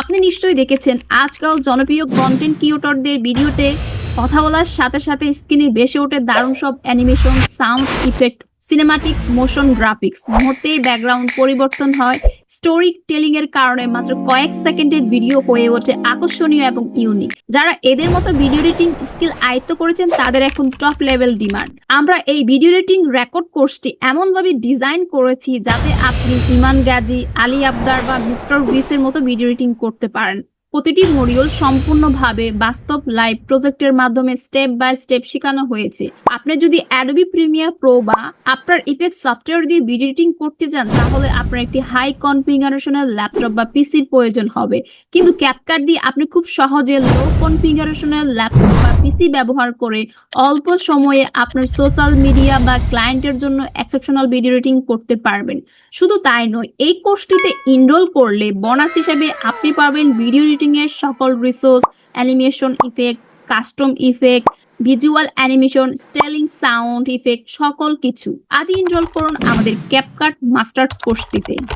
আপনি নিশ্চয়ই দেখেছেন, আজকাল জনপ্রিয় কন্টেন্ট ক্রিয়েটরদের ভিডিওতে কথা বলার সাথে সাথে স্ক্রিনে ভেসে ওঠে দারুণ সব animation sound effect cinematic motion graphics মুহূর্তেই ব্যাকগ্রাউন্ড পরিবর্তন হয়। স্টোরি টেলিং এর কারণে মাত্র কয়েক সেকেন্ডের ভিডিও হয়ে ওঠে আকর্ষণীয় এবং ইউনিক যারা এদের মতো ভিডিও এডিটিং স্কিল আয়ত্ত করেছেন, তাদের এখন টপ লেভেল ডিমান্ড আমরা এই ভিডিও এডিটিং রেকর্ড কোর্সটি এমনভাবে ডিজাইন করেছি যাতে আপনি ইমান গাজী, আলী আবদার বা মিস্টার ভিসের মতো ভিডিও এডিটিং করতে পারেন। প্রতিটি মডিউল সম্পূর্ণভাবে বাস্তব লাইভ প্রজেক্টের মাধ্যমে স্টেপ বাই স্টেপ শেখানো হয়েছে। আপনি যদি অ্যাডোবি প্রিমিয়ার প্রো বা আপনার ইফেক্ট সফটওয়্যার দিয়ে ভিডিও এডিটিং করতে চান, তাহলে আপনার একটি হাই কনফিগারেশনের ল্যাপটপ বা পিসির প্রয়োজন হবে। কিন্তু ক্যাপকাট দিয়ে আপনি খুব সহজে লো কনফিগারেশনের ল্যাপটপ পিসি ব্যবহার করে অল্প সময়ে আপনার সোশ্যাল মিডিয়া বা ক্লায়েন্টের জন্য এক্সেপশনাল ভিডিও এডিটিং করতে পারবেন। শুধু তাই নয়, এই কোর্সটিতে ইনরোল করলে বোনাস হিসেবে আপনি পাবেন ভিডিও এডিটিং এর সকল resource animation effect custom effect visual animation styling sound effect সকল কিছু। আজই ইনরোল করুন আমাদের ক্যাপকাট মাস্টার্স কোর্সটিতে